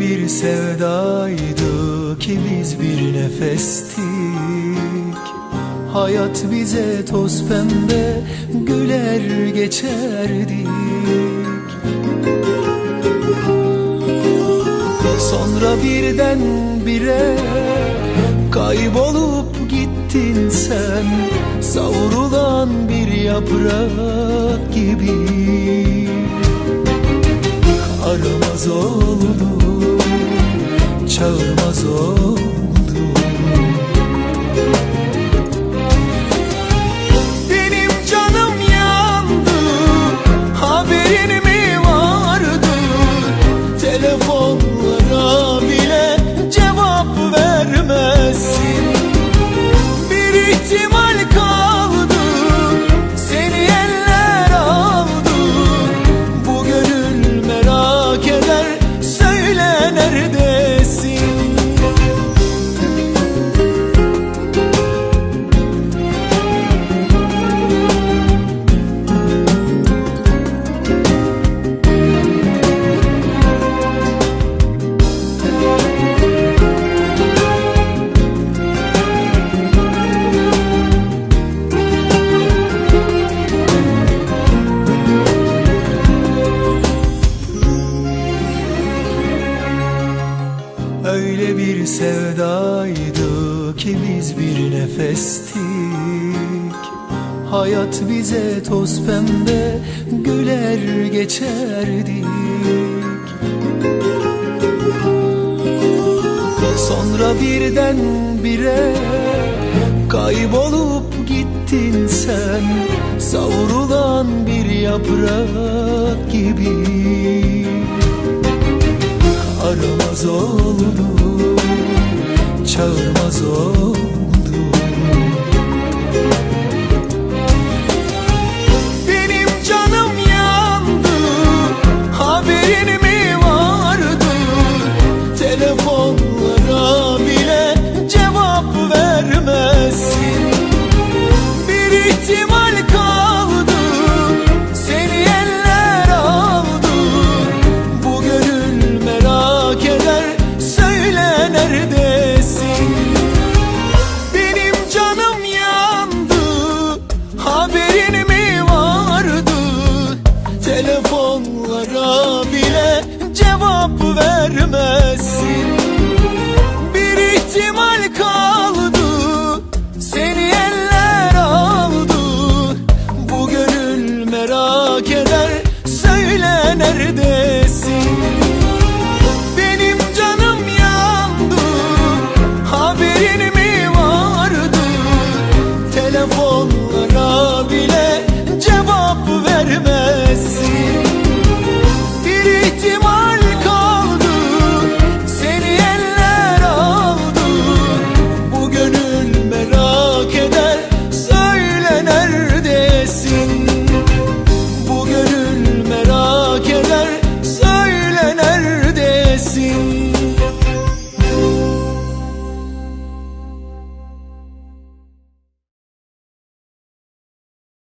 bir sevdaydı ki biz bir nefestik. Hayat bize toz pembe güler geçerdik Sonra birden bire kaybolup gittin sen. Savrulan bir yaprak gibi Aramaz oldum, çağırmaz oldum sevdaydı ki biz bir nefestik. Hayat bize toz pembe güler geçerdik Sonra birden bire kaybolup gittin sen Savrulan bir yaprak gibi. Aramaz oldum, todo.